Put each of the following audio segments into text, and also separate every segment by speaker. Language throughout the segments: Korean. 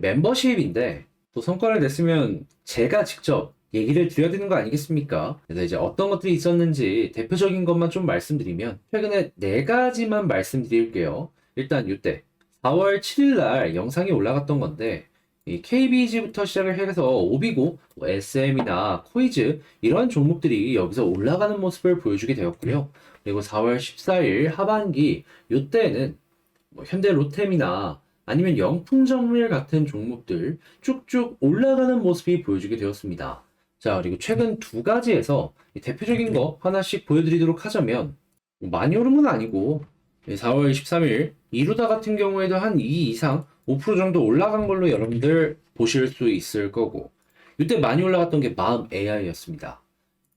Speaker 1: 멤버십인데 또 성과를 냈으면 제가 직접 얘기를 드려야 되는 거 아니겠습니까? 그래서 이제 어떤 것들이 있었는지 대표적인 것만 좀 말씀드리면 최근에 네 가지만 말씀드릴게요. 일단 이때 4월 7일 날 영상이 올라갔던 건데 이 KBG부터 시작을 해서 오비고, 뭐 SM이나 코이즈 이런 종목들이 여기서 올라가는 모습을 보여주게 되었고요. 그리고 4월 14일 하반기 이때는 뭐 현대 로템이나 아니면 영풍정밀 같은 종목들 쭉쭉 올라가는 모습이 보여주게 되었습니다. 자, 그리고 최근 두 가지에서 이 대표적인 거 하나씩 보여드리도록 하자면 뭐 많이 오른 건 아니고 4월 23일 이루다 같은 경우에도 한 2 이상 5% 정도 올라간 걸로 여러분들 보실 수 있을 거고 이때 많이 올라갔던 게 마음 AI였습니다.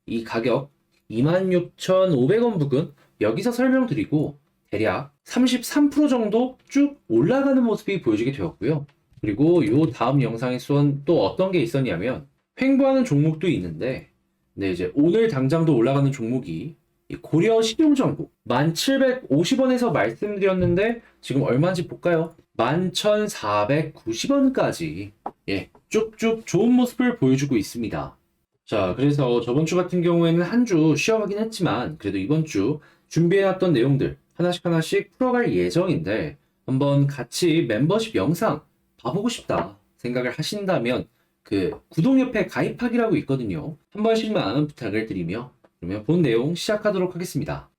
Speaker 1: 이 가격 26,500원 부근 여기서 설명드리고 대략 33% 정도 쭉 올라가는 모습이 보여지게 되었고요. 그리고 요 다음 영상에 쏜또 어떤 게 있었냐면 횡보하는 종목도 있는데 네 이제 오늘 당장도 올라가는 종목이 이 고려 식용정보 1750원에서 말씀드렸는데 지금 얼마인지 볼까요? 11,490원까지 예 쭉쭉 좋은 모습을 보여주고 있습니다. 자 그래서 저번 주 같은 경우에는 한 주 쉬어가긴 했지만 그래도 이번 주 준비해놨던 내용들 하나씩 하나씩 풀어갈 예정인데 한번 같이 멤버십 영상 봐보고 싶다 생각을 하신다면 그 구독 옆에 가입하기라고 있거든요. 한 번씩만 부탁을 드리며 그러면 본 내용 시작하도록 하겠습니다.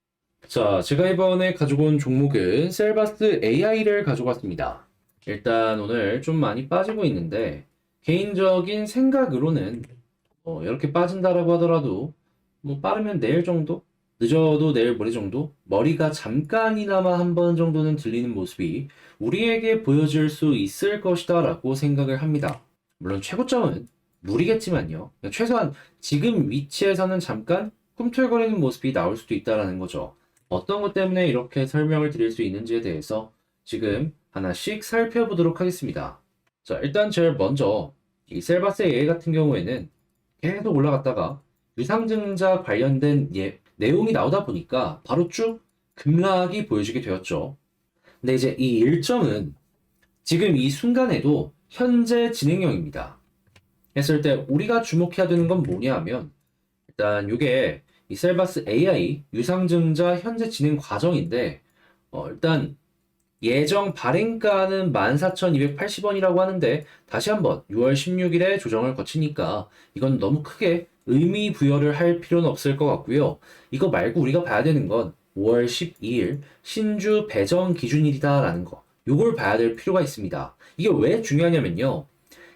Speaker 1: 자, 제가 이번에 가지고 온 종목은 셀바스 AI를 가지고 왔습니다. 일단 오늘 좀 많이 빠지고 있는데 개인적인 생각으로는 어, 이렇게 빠진다라고 하더라도 뭐 빠르면 내일 정도? 늦어도 내일 모레 정도? 머리가 잠깐이나마 한 번 정도는 들리는 모습이 우리에게 보여줄 수 있을 것이다 라고 생각을 합니다. 물론 최고점은 무리겠지만요. 최소한 지금 위치에서는 잠깐 꿈틀거리는 모습이 나올 수도 있다라는 거죠. 어떤 것 때문에 이렇게 설명을 드릴 수 있는지에 대해서 지금 하나씩 살펴보도록 하겠습니다. 자, 일단 제일 먼저 이 셀바스 AI 같은 경우에는 계속 올라갔다가 유상증자 관련된 예, 내용이 나오다 보니까 바로 쭉 급락이 보여지게 되었죠. 근데 이제 이 일정은 지금 이 순간에도 현재 진행형입니다. 했을 때 우리가 주목해야 되는 건 뭐냐 하면 일단 이게 이 셀바스 AI 유상증자 현재 진행 과정인데 어, 일단 예정 발행가는 14,280원이라고 하는데 다시 한번 6월 16일에 조정을 거치니까 이건 너무 크게 의미 부여를 할 필요는 없을 것 같고요. 이거 말고 우리가 봐야 되는 건 5월 12일 신주 배정 기준일이다라는 거. 요걸 봐야 될 필요가 있습니다. 이게 왜 중요하냐면요.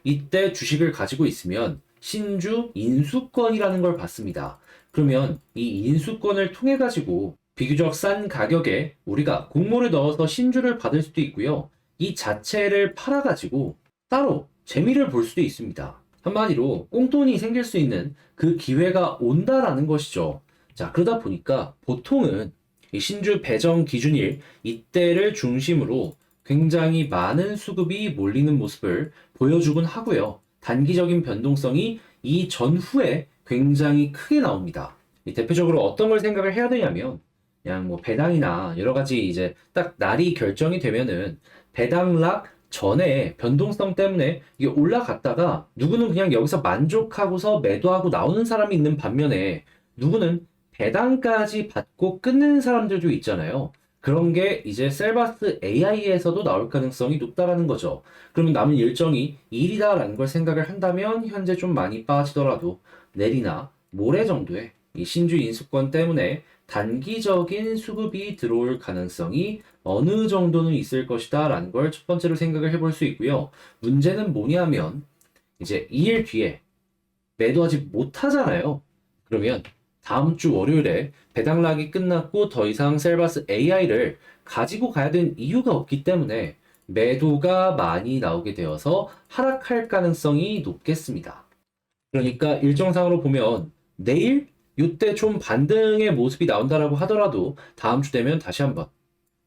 Speaker 1: 이때 주식을 가지고 있으면 신주 인수권이라는 걸 받습니다. 그러면 이 인수권을 통해 가지고 비교적 싼 가격에 우리가 공모를 넣어서 신주를 받을 수도 있고요. 이 자체를 팔아 가지고 따로 재미를 볼 수도 있습니다. 한마디로 꽁돈이 생길 수 있는 그 기회가 온다라는 것이죠. 자, 그러다 보니까 보통은 이 신주 배정 기준일 이때를 중심으로 굉장히 많은 수급이 몰리는 모습을 보여주곤 하고요. 단기적인 변동성이 이 전후에 굉장히 크게 나옵니다. 이 대표적으로 어떤 걸 생각을 해야 되냐면 그냥 뭐 배당이나 여러 가지 이제 딱 날이 결정이 되면은 배당락 전에 변동성 때문에 이게 올라갔다가 누구는 그냥 여기서 만족하고서 매도하고 나오는 사람이 있는 반면에 누구는 배당까지 받고 끊는 사람들도 있잖아요. 그런 게 이제 셀바스 AI에서도 나올 가능성이 높다라는 거죠. 그러면 남은 일정이 일이다라는 걸 생각을 한다면 현재 좀 많이 빠지더라도 내일이나 모레 정도에 이 신주 인수권 때문에 단기적인 수급이 들어올 가능성이 어느 정도는 있을 것이다 라는 걸 첫 번째로 생각을 해볼 수 있고요. 문제는 뭐냐면 이제 2일 뒤에 매도하지 못하잖아요. 그러면 다음 주 월요일에 배당락이 끝났고 더 이상 셀바스 AI를 가지고 가야 되는 이유가 없기 때문에 매도가 많이 나오게 되어서 하락할 가능성이 높겠습니다. 그러니까 일정상으로 보면 내일 이때 좀 반등의 모습이 나온다라고 하더라도 다음 주 되면 다시 한번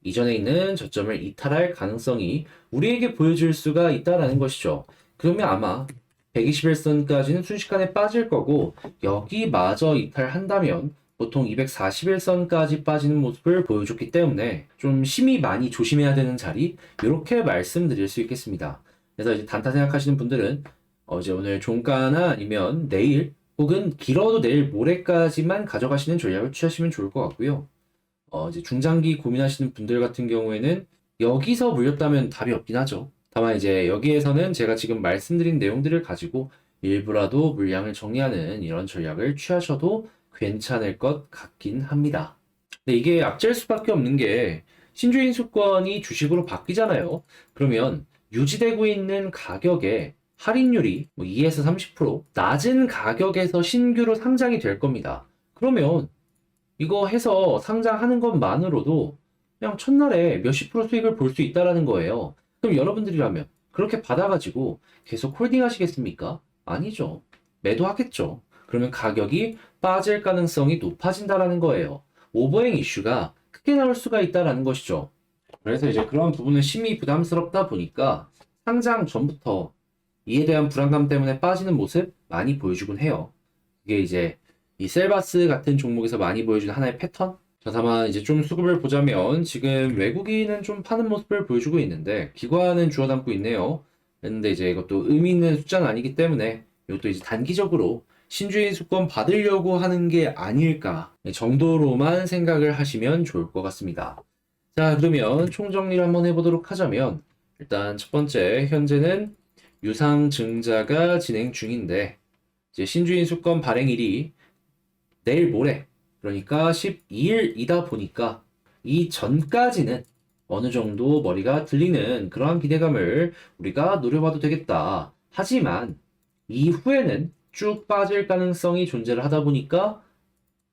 Speaker 1: 이전에 있는 저점을 이탈할 가능성이 우리에게 보여줄 수가 있다라는 것이죠. 그러면 아마 121선까지는 순식간에 빠질 거고 여기 마저 이탈한다면 보통 241선까지 빠지는 모습을 보여줬기 때문에 좀 심히 많이 조심해야 되는 자리 이렇게 말씀드릴 수 있겠습니다. 그래서 이제 단타 생각하시는 분들은 어, 이제 오늘 종가나 아니면 내일 혹은 길어도 내일 모레까지만 가져가시는 전략을 취하시면 좋을 것 같고요. 어, 이제 중장기 고민하시는 분들 같은 경우에는 여기서 물렸다면 답이 없긴 하죠. 다만 이제 여기에서는 제가 지금 말씀드린 내용들을 가지고 일부라도 물량을 정리하는 이런 전략을 취하셔도 괜찮을 것 같긴 합니다. 근데 이게 악재일 수밖에 없는 게 신주인 수권이 주식으로 바뀌잖아요. 그러면 유지되고 있는 가격에 할인율이 뭐 2에서 30% 낮은 가격에서 신규로 상장이 될 겁니다. 그러면 이거 해서 상장하는 것만으로도 그냥 첫날에 몇십 프로 수익을 볼 수 있다라는 거예요. 그럼 여러분들이라면 그렇게 받아가지고 계속 홀딩 하시겠습니까? 아니죠. 매도하겠죠. 그러면 가격이 빠질 가능성이 높아진다라는 거예요. 오버행 이슈가 크게 나올 수가 있다라는 것이죠. 그래서 이제 그런 부분은 심히 부담스럽다 보니까 상장 전부터 이에 대한 불안감 때문에 빠지는 모습 많이 보여주곤 해요. 그게 이제 이 셀바스 같은 종목에서 많이 보여주는 하나의 패턴? 자, 다만 이제 좀 수급을 보자면 지금 외국인은 좀 파는 모습을 보여주고 있는데 기관은 주워 담고 있네요. 근데 이제 이것도 의미 있는 숫자는 아니기 때문에 이것도 이제 단기적으로 신주인 수권 받으려고 하는 게 아닐까 정도로만 생각을 하시면 좋을 것 같습니다. 자, 그러면 총정리를 한번 해보도록 하자면 일단 첫 번째 현재는 유상증자가 진행 중인데 이제 신주인 수권 발행일이 내일 모레 그러니까 12일이다 보니까 이 전까지는 어느 정도 머리가 들리는 그러한 기대감을 우리가 노려봐도 되겠다. 하지만 이후에는 쭉 빠질 가능성이 존재를 하다 보니까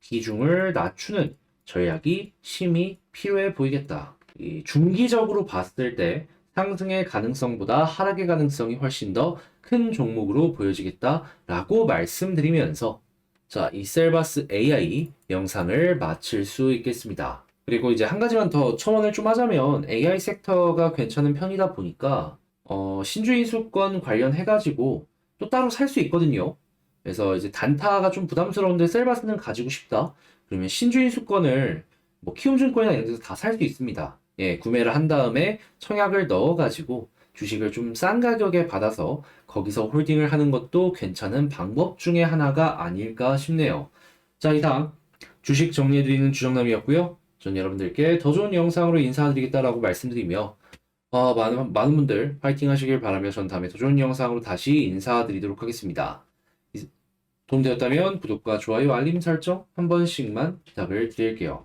Speaker 1: 비중을 낮추는 전략이 심히 필요해 보이겠다. 이 중기적으로 봤을 때 상승의 가능성보다 하락의 가능성이 훨씬 더 큰 종목으로 보여지겠다라고 말씀드리면서 자, 이 셀바스 AI 영상을 마칠 수 있겠습니다. 그리고 이제 한 가지만 더 첨언을 좀 하자면 AI 섹터가 괜찮은 편이다 보니까 어, 신주인 수권 관련해가지고 또 따로 살 수 있거든요. 그래서 이제 단타가 좀 부담스러운데 셀바스는 가지고 싶다. 그러면 신주인 수권을 뭐 키움증권이나 이런 데서 다 살 수 있습니다. 예, 구매를 한 다음에 청약을 넣어가지고 주식을 좀 싼 가격에 받아서 거기서 홀딩을 하는 것도 괜찮은 방법 중에 하나가 아닐까 싶네요. 자, 이상 주식 정리해드리는 주정남이었고요. 전 여러분들께 더 좋은 영상으로 인사드리겠다라고 말씀드리며 아, 많은, 많은 분들 파이팅 하시길 바라며 전 다음에 더 좋은 영상으로 다시 인사드리도록 하겠습니다. 이- 도움되었다면 구독과 좋아요, 알림 설정 한 번씩만 부탁을 드릴게요.